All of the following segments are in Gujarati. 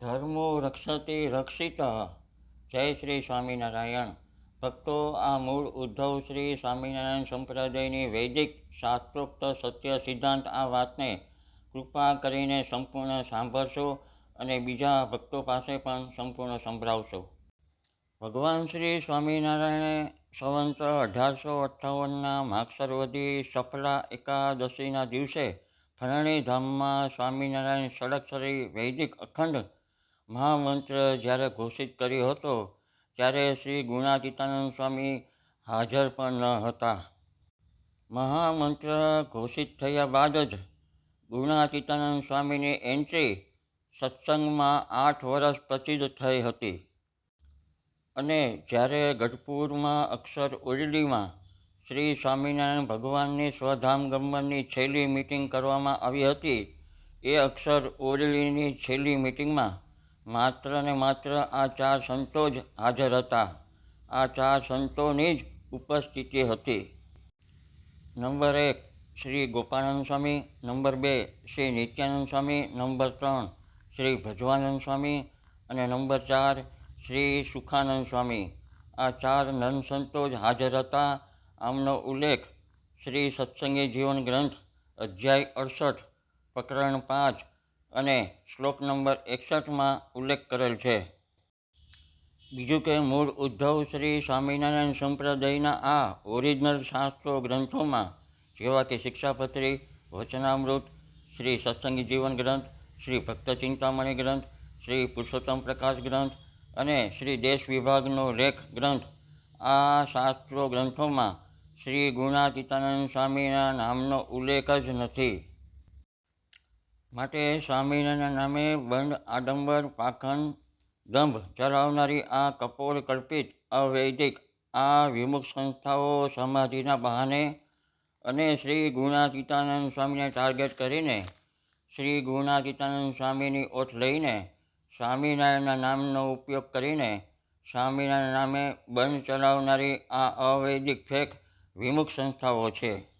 ધર્મો રક્ષતે રક્ષિત. જય શ્રી સ્વામિનારાયણ. ભક્તો, આ મૂળ ઉદ્ધવ શ્રી સ્વામિનારાયણ સંપ્રદાયની વૈદિક, શાસ્ત્રોક્ત, સત્ય સિદ્ધાંત આ વાતને કૃપા કરીને સંપૂર્ણ સાંભળશો અને બીજા ભક્તો પાસે પણ સંપૂર્ણ સંભળાવશો. ભગવાન શ્રી સ્વામિનારાયણે સંવંત અઢારસો અઠ્ઠાવનના માગસરવધી સફલા એકાદશીના દિવસે ફરણી ધામમાં સ્વામિનારાયણ ષડક્ષરી વૈદિક અખંડ મહામંત્ર જ્યારે ઘોષિત કર્યો હતો, ત્યારે શ્રી ગુણાતીતાનંદ સ્વામી હાજર પણ ન હતા. મહામંત્ર ઘોષિત થયા બાદ જ ગુણાતીતાનંદ સ્વામીની એન્ટ્રી સત્સંગમાં આઠ વર્ષ પછી જ થઈ હતી. અને જ્યારે ગઢપુરમાં અક્ષર ઓરડીમાં શ્રી સ્વામિનારાયણ ભગવાનની સ્વધામ ગમનની છેલ્લી મિટિંગ કરવામાં આવી હતી, એ અક્ષર ઓરડીની છેલ્લી મિટિંગમાં માત્ર ને માત્ર આ ચાર સંતો જ હાજર હતા. આ ચાર સંતોની જ ઉપસ્થિતિ હતી. નંબર એક, શ્રી ગોપાનંદ સ્વામી. નંબર બે, શ્રી નિત્યાનંદ સ્વામી. નંબર ત્રણ, શ્રી ભજવાનંદ સ્વામી. અને નંબર ચાર, શ્રી સુખાનંદ સ્વામી. આ ચાર નન સંતો જ હાજર હતા. આમનો ઉલ્લેખ શ્રી સત્સંગી જીવન ગ્રંથ અધ્યાય અડસઠ, પ્રકરણ પાંચ અને શ્લોક નંબર એકસઠમાં ઉલ્લેખ કરેલ છે. બીજું કે મૂળ ઉદ્ધવ શ્રી સ્વામિનારાયણ સંપ્રદાયના આ ઓરિજિનલ શાસ્ત્રો ગ્રંથોમાં, જેવા કે શિક્ષાપત્રી, વચનામૃત, શ્રી સત્સંગી જીવન ગ્રંથ, શ્રી ભક્ત ચિંતામણી ગ્રંથ, શ્રી પુરુષોત્તમ પ્રકાશ ગ્રંથ અને શ્રી દેશ વિભાગનો લેખ ગ્રંથ, આ શાસ્ત્રો ગ્રંથોમાં શ્રી ગુણાતીતાનંદ સ્વામીના નામનો ઉલ્લેખ જ નથી. માટે સ્વામિનારાયણ નામે બંધ આડંબર, પાખંડ, દંભ ચલાવનારી આ કપોળ કલ્પિત અવૈદિક આ વિમુખ સંસ્થાઓ સમાધિના બહાને અને શ્રી ગુણાતીતાનંદ સ્વામીને ટાર્ગેટ કરીને શ્રી ગુણાતીતાનંદ સ્વામીની ઓઠ લઈને સ્વામિનારાયણના નામનો ઉપયોગ કરીને સ્વામિનારાયણ નામે બંધ ચલાવનારી આ અવૈદિક ફેક વિમુખ સંસ્થાઓ છે.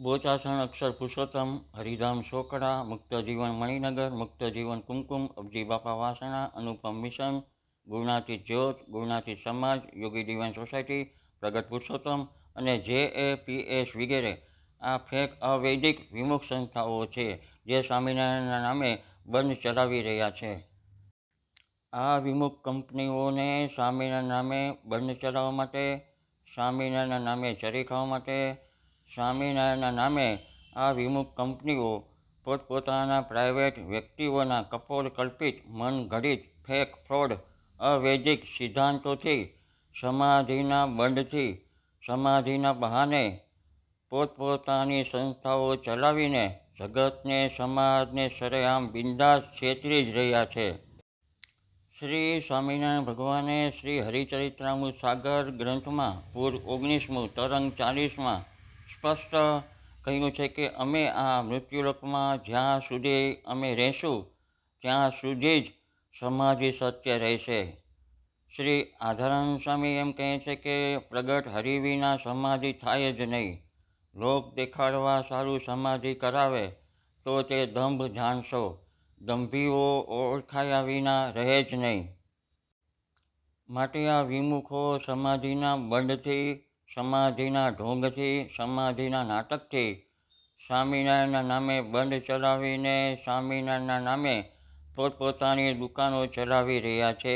બોચાસણ અક્ષર પુરુષોત્તમ, હરિધામ સોકડા મુક્ત જીવન મણિનગર મુક્ત જીવન કુમકુમ, અબજી બાપા વાસણા, અનુપમ મિશન, ગુરુનાથી જ્યોત, ગુરુનાથી સમાજ, યોગી ડિવાઇન સોસાયટી, પ્રગટ પુરુષોત્તમ અને જે એ પી એસ વગેરે. આ ફેક અવૈદિક વિમુખ સંસ્થાઓ છે જે સ્વામિનારાયણના નામે બંધ ચલાવી રહ્યા છે. આ વિમુખ કંપનીઓને સ્વામિનારાયણ નામે બંધ ચલાવવા માટે, સ્વામિનારાયણના નામે ચરી ખાવા માટે સ્વામિનારાયણના નામે આ વિમુખ કંપનીઓ પોતપોતાના પ્રાઇવેટ વ્યક્તિઓના કપોળ કલ્પિત મનઘડિત ફેક ફ્રોડ અવૈદિક સિદ્ધાંતોથી, સમાધિના બંધથી, સમાધિના બહાને પોતપોતાની સંસ્થાઓ ચલાવીને જગતને, સમાજને સરેઆમ બિંદાસ છેતરી જ રહ્યા છે. શ્રી સ્વામિનારાયણ ભગવાને શ્રી હરિચરિત્રામુ સાગર ગ્રંથમાં પૂર ઓગણીસમું, તરંગ ચાલીસમાં સ્પષ્ટ કહ્યું છે કે અમે આ મૃત્યુલોકમાં જ્યાં સુધી અમે રહેશું, ત્યાં સુધી જ સમાધિ સત્ય રહેશે. શ્રી આધારાન સ્વામી એમ કહે છે કે પ્રગટ હરિ વિના સમાધિ થાય જ નહીં. લોક દેખાડવા સારું સમાધિ કરાવે, તો તે દંભ જાણશો. દંભીઓ ઓળખાયા વિના રહે જ નહીં. માટે આ વિમુખો સમાધિના બંધથી સમાધિના ઢોંગથી, સમાધિના નાટકથી, સ્વામિનારાયણના નામે બંધ ચલાવીને સ્વામિનારાયણના નામે પોતપોતાની દુકાનો ચલાવી રહ્યા છે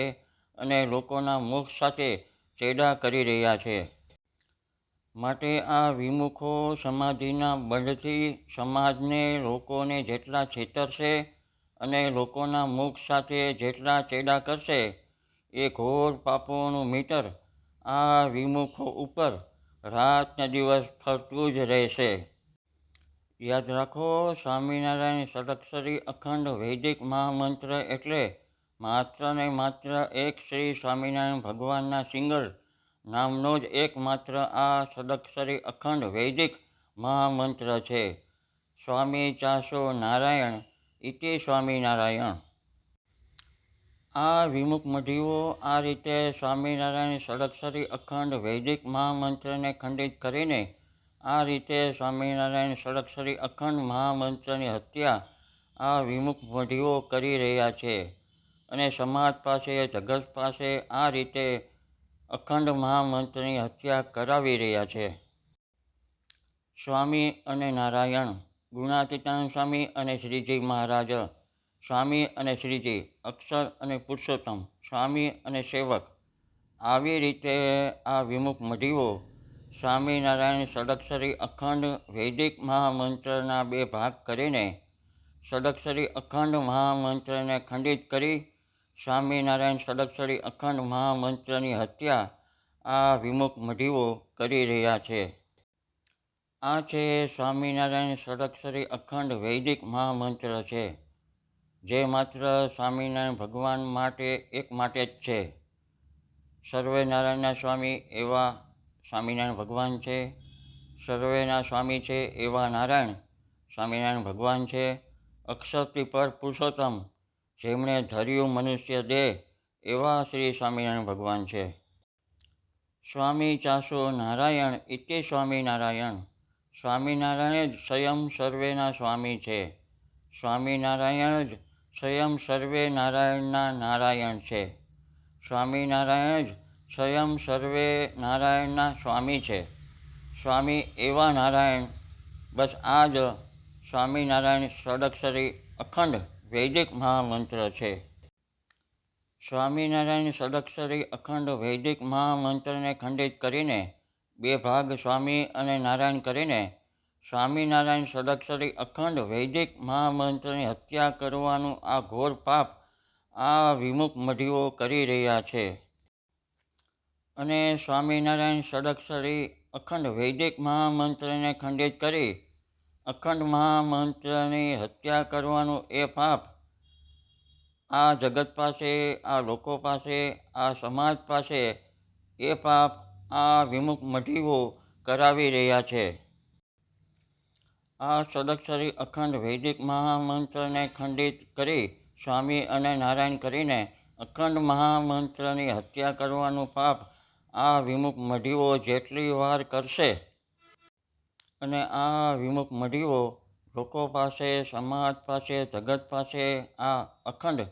અને લોકોના મુખ સાથે ચેડા કરી રહ્યા છે. માટે આ વિમુખો સમાધિના બંધથી સમાજને લોકોને જેટલા છેતરશે અને લોકોના મુખ સાથે જેટલા ચેડા કરશે, એ ઘોર પાપોનું મીટર આ વિમુખો ઉપર રાત ને દિવસ ફરતું જ રહેશે. યાદ રાખો, સ્વામિનારાયણ ષડક્ષરી અખંડ વૈદિક મહામંત્ર એટલે માત્ર ને માત્ર એક શ્રી સ્વામિનારાયણ ભગવાનના સિંગલ નામનો જ એકમાત્ર આ ષડક્ષરી અખંડ વૈદિક મહામંત્ર છે. સ્વામી ચાસો નારાયણ ઇતિ સ્વામિનારાયણ. આ વિમુખ મઢીઓ આ રીતે સ્વામિનારાયણ ષડક્ષરી અખંડ વૈદિક મહામંત્રને ખંડિત કરીને આ રીતે સ્વામિનારાયણ ષડક્ષરી અખંડ મહામંત્રની હત્યા આ વિમુખ મઢીઓ કરી રહ્યા છે અને સમાજ પાસે, જગત પાસે આ રીતે અખંડ મહામંત્રની હત્યા કરાવી રહ્યા છે. સ્વામી અને નારાયણ, ગુણાતીતાન સ્વામી અને શ્રીજી મહારાજ સ્વામી અને શ્રીજી, અક્ષર અને પુરુષોત્તમ, સ્વામી અને સેવક. આવી રીતે આ વિમુખ મઢીઓ સ્વામિનારાયણ ષડક્ષરી અખંડ વૈદિક મહામંત્રના બે ભાગ કરીને ષડક્ષરી અખંડ મહામંત્રને ખંડિત કરી સ્વામિનારાયણ ષડક્ષરી અખંડ મહામંત્રની હત્યા આ વિમુખ મઢીઓ કરી રહ્યા છે. આ છે સ્વામિનારાયણ ષડક્ષરી અખંડ વૈદિક મહામંત્ર છે. જે માત્ર સ્વામિનારાયણ ભગવાન માટે એક માટે જ છે. સર્વે નારાયણના સ્વામી એવા સ્વામિનારાયણ ભગવાન છે. સર્વેના સ્વામી છે એવા નારાયણ સ્વામિનારાયણ ભગવાન છે. અક્ષરથી પર પુરુષોત્તમ જેમણે ધર્યું મનુષ્ય દેહ એવા શ્રી સ્વામિનારાયણ ભગવાન છે. સ્વામી ચાસો નારાયણ ઇતિ સ્વામિનારાયણ સ્વામિનારાયણ જ સ્વયં સર્વેના સ્વામી છે. સ્વામિનારાયણ જ સ્વયં સર્વે નારાયણના નારાયણ છે. સ્વામિનારાયણ જ સ્વયં સર્વે નારાયણના સ્વામી છે. સ્વામી એવા નારાયણ, બસ આ જ સ્વામિનારાયણ ષડક્ષરી અખંડ વૈદિક મહામંત્ર છે. સ્વામિનારાયણ ષડક્ષરી અખંડ વૈદિક મહામંત્રને ખંડિત કરીને બે ભાગ સ્વામી અને નારાયણ કરીને સ્વામિનારાયણ સદક્ષરી અખંડ વૈદિક મહામંત્રની હત્યા કરવાનું આ ઘોર પાપ આ વિમુખ મઢીઓ કરી રહ્યા છે. અને સ્વામિનારાયણ સદક્ષરી અખંડ વૈદિક મહામંત્રને ખંડિત કરી અખંડ મહામંત્રની હત્યા કરવાનું એ પાપ આ જગત પાસે, આ લોકો પાસે, આ સમાજ પાસે એ પાપ આ વિમુખ મઢીઓ કરાવી રહ્યા છે. આ સદક્ષરી અખંડ વૈદિક મહામંત્રને ખંડિત કરી સ્વામી અને નારાયણ કરીને અખંડ મહામંત્રની હત્યા કરવાનું પાપ આ વિમુખ મઢીઓ જેટલી વાર કરશે અને આ વિમુખ મઢીઓ લોકો પાસે, સમાજ પાસે, જગત પાસે આ અખંડ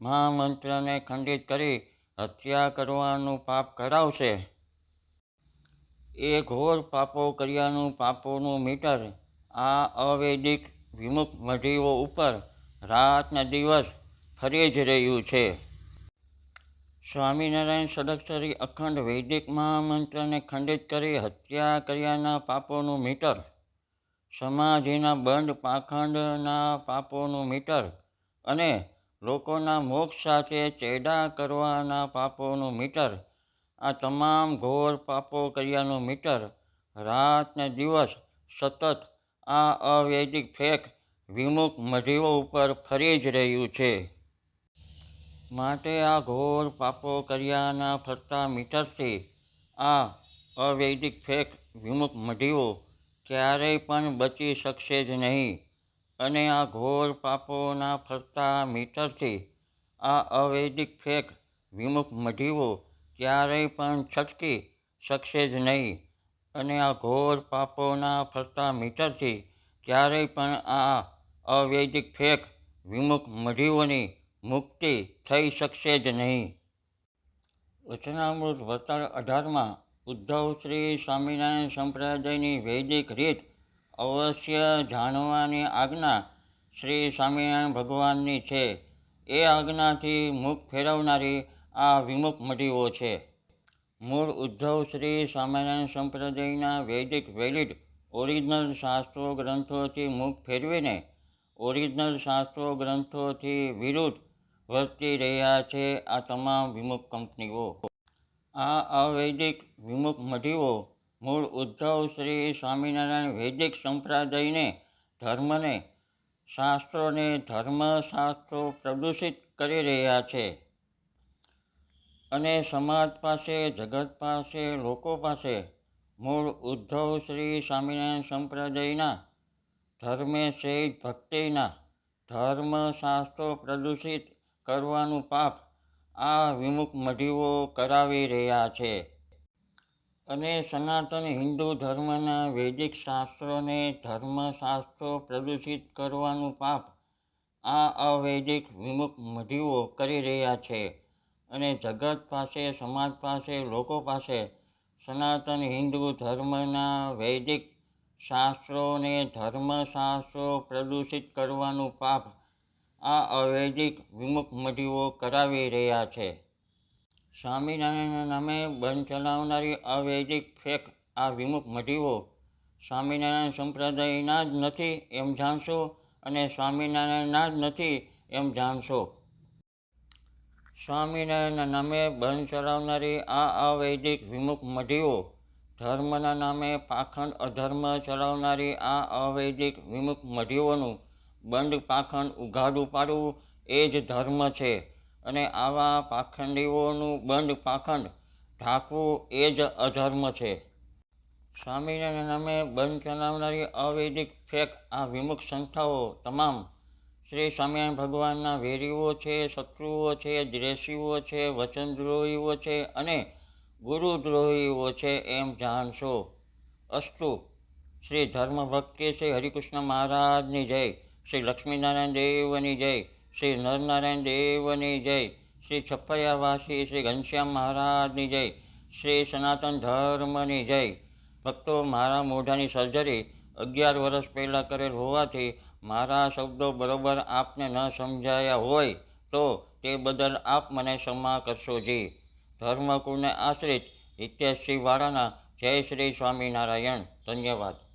મહામંત્રને ખંડિત કરી હત્યા કરવાનું પાપ કરાવશે. એ ઘોર પાપો કર્યાનું પાપોનું મીટર આ અવૈદિક વિમુખ મઢીઓ ઉપર રાતના દિવસ ફરી જ રહ્યું છે. સ્વામિનારાયણ ષડક્ષરી અખંડ વૈદિક મહામંત્રને ખંડિત કરી હત્યા કર્યાના પાપોનું મીટર, સમાધિના બંધ પાખંડના પાપોનું મીટર અને લોકોના મોક્ષ સાથે ચેડા કરવાના પાપોનું મીટર, આ તમામ ઘોર પાપો કર્યાનું મીટર રાત ને દિવસ સતત આ અવૈદિક ફેક વિમુખ મઢીઓ ઉપર ફરી જ રહ્યું છે. માટે આ ઘોર પાપો કર્યાના ફરતા મીટરથી આ અવૈદિક ફેક વિમુખ મઢીઓ ક્યારેય પણ બચી શકશે જ નહીં. અને આ ઘોર પાપોના ફરતા મીટરથી આ અવૈદિક ફેક વિમુખ મઢીઓ ક્યારેય પણ છટકી શકશે જ નહીં. અને આ ઘોર પાપોના ફરતા મીટરથી ક્યારેય પણ આ અવૈદિક ફેક વિમુખ મઢીઓની મુક્તિ થઈ શકશે જ નહીં. વચનામૃત વતન અઢારમાં ઉદ્ધવ શ્રી સ્વામિનારાયણ સંપ્રદાયની વૈદિક રીત અવશ્ય જાણવાની આજ્ઞા શ્રી સ્વામિનારાયણ ભગવાનની છે. એ આજ્ઞાથી મુખ ફેરવનારી આ વિમુખ મઢીઓ છે. મૂળ ઉદ્ધવ શ્રી સ્વામિનારાયણ સંપ્રદાયના વૈદિક વેલિડ ઓરિજિનલ શાસ્ત્રો ગ્રંથોથી મુખ ફેરવીને ઓરિજિનલ શાસ્ત્રો ગ્રંથોથી વિરુદ્ધ વર્તી રહ્યા છે આ તમામ વિમુખ કંપનીઓ. આ અવૈદિક વિમુખ મઢીઓ મૂળ ઉદ્ધવ શ્રી સ્વામિનારાયણ વૈદિક સંપ્રદાયને ધર્મને, શાસ્ત્રોને ધર્મશાસ્ત્રો પ્રદૂષિત કરી રહ્યા છે. અને સમાજ પાસે, જગત પાસે, લોકો પાસે મૂળ ઉદ્ધવ શ્રી સ્વામિનારાયણ સંપ્રદાયના, ધર્મે સહિત ભક્તિના ધર્મશાસ્ત્રો પ્રદૂષિત કરવાનું પાપ આ વિમુખ મઢીઓ કરાવી રહ્યા છે. અને સનાતન હિન્દુ ધર્મના વૈદિક શાસ્ત્રોને ધર્મશાસ્ત્રો પ્રદૂષિત કરવાનું પાપ આ અવૈદિક વિમુખ મઢીઓ કરી રહ્યા છે. અને જગત પાસે, સમાજ પાસે, લોકો પાસે સનાતન હિન્દુ ધર્મના વૈદિક શાસ્ત્રોને ધર્મશાસ્ત્રો પ્રદૂષિત કરવાનું પાપ આ અવૈદિક વિમુખ મઢીઓ કરાવી રહ્યા છે. સ્વામિનારાયણના નામે બંધ ચલાવનારી અવૈદિક ફેક આ વિમુખ મઢીઓ સ્વામિનારાયણ સંપ્રદાયના જ નથી એમ જાણશો અને સ્વામિનારાયણના જ નથી એમ જાણશો. સ્વામિનારાયણના નામે બંધ ચલાવનારી આ અવૈદિક વિમુખ મઢીઓ, ધર્મના નામે પાખંડ અધર્મ ચલાવનારી આ અવૈદિક વિમુખ મઢીઓનું બંધ પાખંડ ઉઘાડું પાડવું એ જ ધર્મ છે અને આવા પાખંડીઓનું બંધ પાખંડ ઢાંકવું એ જ અધર્મ છે. સ્વામિનારાયણના નામે બંધ ચલાવનારી અવૈદિક ફેક આ વિમુખ સંસ્થાઓ તમામ શ્રી સ્વામિનારાયણ ભગવાનના વેરીઓ છે, શત્રુઓ છે દ્રેષીઓ છે, વચનદ્રોહીઓ છે અને ગુરુદ્રોહીઓ છે એમ જાણશો. અસ્તુ, શ્રી ધર્મ ભક્તિ શ્રી હરિકૃષ્ણ મહારાજની જય, શ્રી લક્ષ્મીનારાયણ દેવની જય, શ્રી નરનારાયણ દેવની જય, શ્રી છપ્પૈયાવાસી શ્રી ઘનશ્યામ મહારાજની જય, શ્રી સનાતન ધર્મની જય. ભક્તો, મારા મોઢાની સર્જરી અગિયાર વર્ષ પહેલાં કરેલ હોવાથી મારા શબ્દો બરોબર આપને ન સમજાયા હોય તો તે બદલ આપ મને ક્ષમા કરશો જી. ધર્મકુળને આશ્રિત હિતેશસિંહ વાળાના જય શ્રી સ્વામિનારાયણ. ધન્યવાદ.